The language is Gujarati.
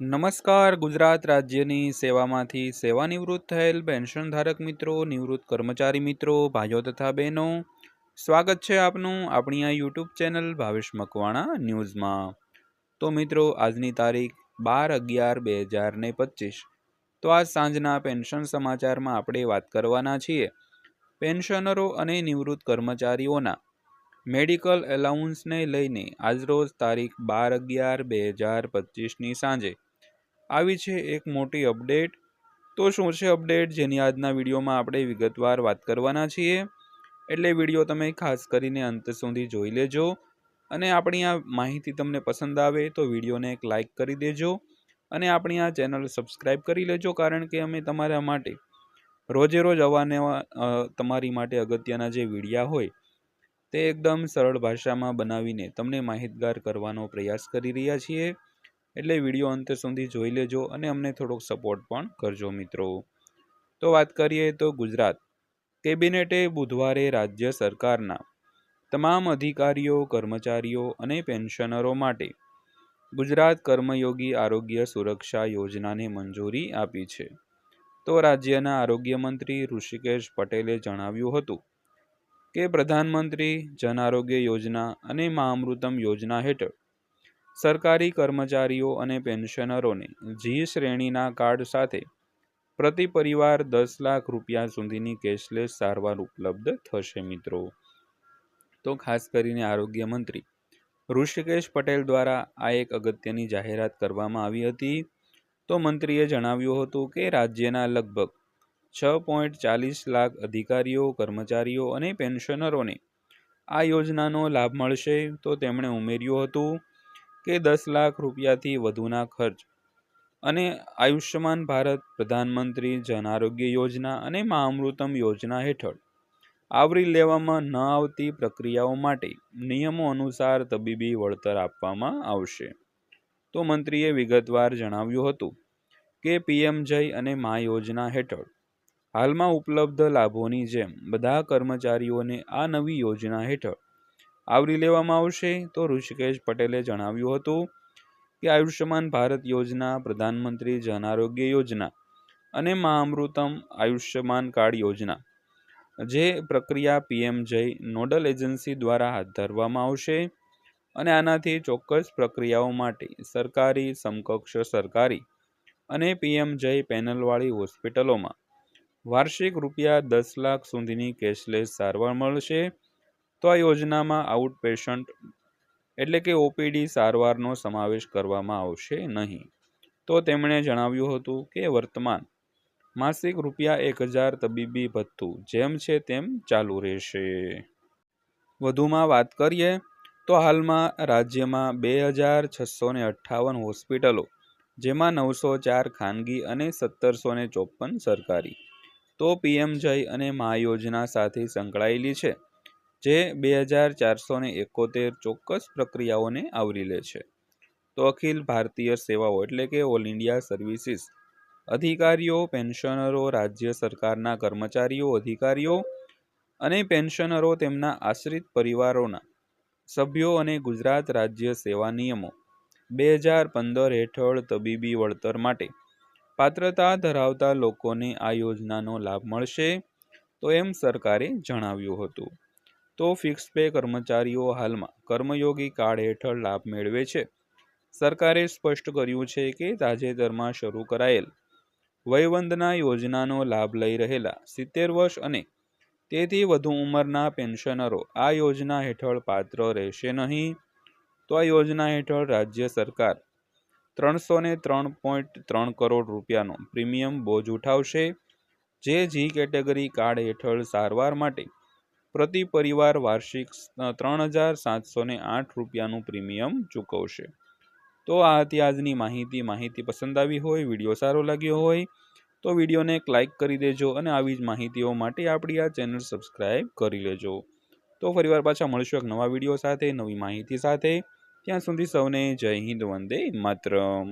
નમસ્કાર, ગુજરાત રાજ્યની સેવામાંથી સેવાનિવૃત્ત થયેલ પેન્શનધારક મિત્રો, નિવૃત્ત કર્મચારી મિત્રો, ભાઈઓ તથા બહેનો, સ્વાગત છે આપનું આપણી આ યુટ્યુબ ચેનલ ભાવેશ મકવાણા ન્યૂઝમાં. તો મિત્રો, આજની તારીખ બાર અગિયાર બે હજાર ને પચીસ. તો આજ સાંજના પેન્શન સમાચારમાં આપણે વાત કરવાના છીએ પેન્શનરો અને નિવૃત્ત કર્મચારીઓના. મેડિકલ એલાઉન્સને લઈને આજરોજ તારીખ બાર અગિયાર બે હજાર પચીસની સાંજે આવી છે એક મોટી અપડેટ તો શું છે અપડેટ જેની આજના વિડીયોમાં આપણે વિગતવાર વાત કરવાના છીએ. એટલે વીડિયો તમે ખાસ કરીને અંત સુધી જોઈ લેજો. અને આપણી આ માહિતી તમને પસંદ આવે તો વિડીયોને એક લાઇક કરી દેજો. અને આપણી આ ચેનલ સબસ્ક્રાઈબ કરી લેજો, કારણ કે અમે તમારા માટે રોજે રોજ અવાનવા તમારી માટે અગત્યના જે વિડીયા હોય, તે એકદમ સરળ ભાષામાં બનાવીને તમને માહિતગાર કરવાનો પ્રયાસ કરી રહ્યા છીએ. એટલે વીડિયો અંત સુધી જોઈ લેજો અને અમને થોડોક સપોર્ટ પણ કરજો મિત્રો. તો વાત કરીએ તો ગુજરાત. કેબિનેટે બુધવારે રાજ્ય સરકારના તમામ અધિકારીઓ, કર્મચારીઓ અને પેન્શનરો માટે ગુજરાત કર્મયોગી આરોગ્ય સુરક્ષા યોજનાને મંજૂરી આપી છે. તો રાજ્યના આરોગ્ય મંત્રી ઋષિકેશ પટેલે જણાવ્યું હતું કે, પ્રધાનમંત્રી જન આરોગ્ય યોજના અને મા અમૃતમ યોજના હેઠળ સરકારી કર્મચારીઓ અને પેન્શનરોને જી શ્રેણીના કાર્ડ સાથે પ્રતિ પરિવાર દસ લાખ રૂપિયા સુધીની કેશલેસ સારવાર ઉપલબ્ધ થશે મિત્રો. તો ખાસ કરીને આરોગ્ય મંત્રી ઋષિકેશ પટેલ દ્વારા આ એક અગત્યની જાહેરાત કરવામાં આવી હતી. તો મંત્રીએ જણાવ્યું હતું કે રાજ્યના લગભગ છ પોઈન્ટ ચાલીસ લાખ અધિકારીઓ, કર્મચારીઓ અને પેન્શનરોને આ યોજનાનો લાભ મળશે. તો તેમણે ઉમેર્યું હતું કે દસ લાખ રૂપિયાથી વધુના ખર્ચ. અને આયુષ્યમાન ભારત પ્રધાનમંત્રી જન આરોગ્ય યોજના અને મહામૃતમ યોજના હેઠળ આવરી લેવામાં ન આવતી પ્રક્રિયાઓ માટે નિયમો અનુસાર તબીબી વળતર આપવામાં આવશે. તો મંત્રીએ વિગતવાર જણાવ્યું હતું કે પીએમ જય અને મા યોજના હેઠળ હાલમાં ઉપલબ્ધ લાભોની જેમ બધા કર્મચારીઓને આ નવી યોજના હેઠળ આવરી લેવામાં આવશે તો ઋષિકેશ પટેલે જણાવ્યું હતું કે આયુષ્યમાન ભારત યોજના, પ્રધાનમંત્રી જન આરોગ્ય યોજના અને મહામૃતમ આયુષ્યમાન કાર્ડ યોજના, જે પ્રક્રિયા પીએમ જય નોડલ એજન્સી દ્વારા હાથ ધરવામાં આવશે અને આનાથી ચોક્કસ પ્રક્રિયાઓ માટે સરકારી, સમકક્ષ, સરકારી અને પીએમ જય પેનલવાળી હોસ્પિટલોમાં વાર્ષિક રૂપિયા દસ લાખ સુધીની કેશલેસ સારવાર મળશે તો આ યોજનામાં આઉટ પેશન્ટ એટલે કે ઓપીડી સારવારનો સમાવેશ કરવામાં આવશે નહીં. તો તેમણે જણાવ્યું હતું કે વર્તમાન માસિક રૂપિયા એક હજાર તબીબી ભથ્થું જેમ છે તેમ ચાલુ રહેશે. વધુમાં વાત કરીએ તો હાલમાં રાજ્યમાં બે હજાર છસો ને અઠ્ઠાવન હોસ્પિટલો, જેમાં નવસો ચાર ખાનગી અને સત્તરસો ને ચોપન સરકારી, તો પીએમ જય અને મહા યોજના સાથે સંકળાયેલી છે. જે બે હજાર ચારસો ને એકોતેર ચોક્કસ પ્રક્રિયાઓને આવરી લે છે. તો અખિલ ભારતીય સેવાઓ એટલે કે ઓલ ઇન્ડિયા સર્વિસીસ, અધિકારીઓ, પેન્શનરો, રાજ્ય સરકારના કર્મચારીઓ, અધિકારીઓ અને પેન્શનરો તેમના આશ્રિત પરિવારોના સભ્યો અને ગુજરાત રાજ્ય સેવા નિયમો બે હજાર પંદર હેઠળ તબીબી વળતર માટે પાત્રતા ધરાવતા લોકોને આ યોજનાનો લાભ મળશે, તો એમ સરકારે જણાવ્યું હતું. તો ફિક્સ પે કર્મચારીઓ હાલમાં કર્મયોગી કાર્ડ હેઠળ લાભ મેળવે છે. સરકારે સ્પષ્ટ કર્યું છે કે તાજેતરમાં શરૂ કરાયેલ વયવંદના યોજનાનો લાભ લઈ રહેલા સિત્તેર વર્ષ અને તેથી વધુ ઉંમરના પેન્શનરો આ યોજના હેઠળ પાત્ર રહેશે નહીં. તો આ યોજના હેઠળ રાજ્ય સરકાર ત્રણસો ને ત્રણ પોઈન્ટ ત્રણ કરોડ રૂપિયાનો પ્રીમિયમ બોજ ઉઠાવશે. જે જી કેટેગરી કાર્ડ હેઠળ સારવાર માટે પ્રતિ પરિવાર વાર્ષિક ત્રણ હજાર સાતસો ને આઠ રૂપિયાનું પ્રીમિયમ ચૂકવશે. તો આ હતી આજની માહિતી. માહિતી પસંદ આવી હોય, વીડિયો સારો લાગ્યો હોય, તો વિડીયોને એક લાઇક કરી દેજો અને આવી જ માહિતીઓ માટે આપણી આ ચેનલ સબસ્ક્રાઈબ કરી લેજો. તો ફરીવાર પાછા મળશું એક નવા વીડિયો સાથે, નવી માહિતી સાથે. ત્યાં સુધી સૌને જય હિન્દ, વંદે માતરમ.